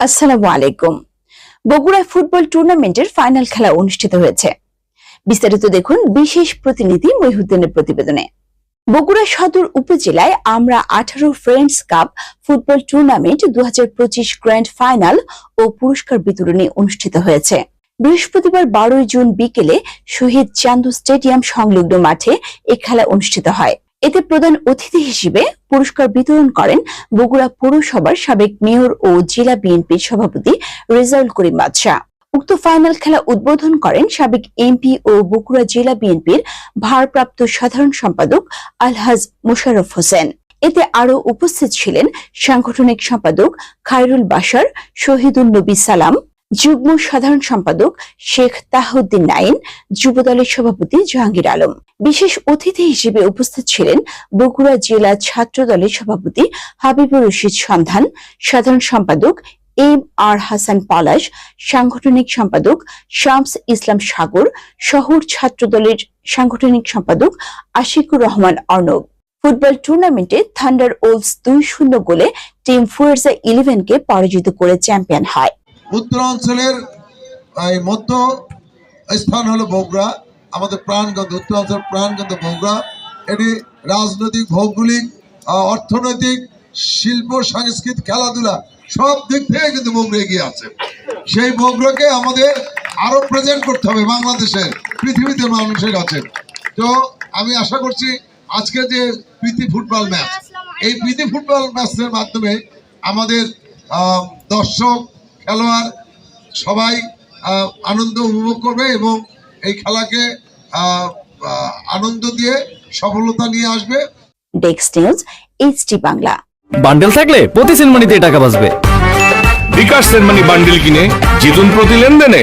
আসসালামু আলাইকুম। ফুটবল টুর্নামেন্টের ফাইনাল খেলা অনুষ্ঠিত হয়েছে। বিস্তারিত দেখুন বিশেষ প্রতিনিধি মহিউদ্দিনের প্রতিবেদনে। বগুড়া সদর উপজেলায় আমরা আঠারো ফ্রেন্ডস কাপ ফুটবল টুর্নামেন্ট দু হাজার পঁচিশ গ্র্যান্ড ফাইনাল ও পুরস্কার বিতরণী অনুষ্ঠিত হয়েছে। বৃহস্পতিবার বারোই জুন বিকেলে শহীদ চান্দু স্টেডিয়াম সংলগ্ন মাঠে এ খেলা অনুষ্ঠিত হয়। এতে প্রধান অতিথি হিসেবে পুরস্কার বিতরণ করেন বগুড়া পৌরসভার সাবেক মেয়র ও জেলা বিএনপির সভাপতি রেজাউল করিম বাদশাহ উক্ত ফাইনাল খেলা উদ্বোধন করেন সাবেক এমপি ও বগুড়া জেলা বিএনপির ভারপ্রাপ্ত সাধারণ সম্পাদক আলহাজ মোশাররফ হোসেন। এতে আরও উপস্থিত ছিলেন সাংগঠনিক সম্পাদক খায়রুল বাশার, শহীদুল নবী সালাম যুগ্ম সাধারণ সম্পাদক শেখ তাহউদ্দিন নাইন যুবদলের সভাপতি জাহাঙ্গীর আলম। বিশেষ অতিথি হিসেবে উপস্থিত ছিলেন বগুড়া জেলা ছাত্র দলের সভাপতি হাবিবুর রশিদ সন্ধান, সাধারণ সম্পাদক এম আর হাসান পলাশ, সাংগঠনিক সম্পাদক শামস ইসলাম সাগর, শহর ছাত্র দলের সাংগঠনিক সম্পাদক আশিকুর রহমান অর্ণব। ফুটবল টুর্নামেন্টে থান্ডার ওলস দুই শূন্য গোলে টিম ফুয়ার্সা ইলেভেনকে পরাজিত করে চ্যাম্পিয়ন হয়। উত্তরাঞ্চলের এই মধ্য স্থান হলো বগুড়া। আমাদের প্রাণগন্ধ উত্তরাঞ্চল প্রাণগন্ধ বগুড়া। এটি রাজনৈতিক, ভৌগোলিক অর্থনৈতিক, শিল্প, সাংস্কৃতিক খেলাধুলা সব দিক থেকে কিন্তু বগুড়া এগিয়ে আছে। সেই বগুড়াকে আমাদের আরও প্রেজেন্ট করতে হবে বাংলাদেশের পৃথিবীতে মানুষের কাছে তো আমি আশা করছি আজকে যে প্রীতি ফুটবল ম্যাচ, এই প্রীতি ফুটবল ম্যাচের মাধ্যমে আমাদের দর্শক খেলোয়াড় সবাই আহ, আনন্দ উপভোগ করবে এবং এই খেলাকে আহ, আহ, আনন্দ দিয়ে সফলতা নিয়ে আসবে। Desk news HT Bangla bundle থাকলে প্রতি সিনেমানিতে টাকা বাঁচবে। বিকাশ সেনমানি বান্ডেল কিনে জিতুন প্রতি লেনদেনে।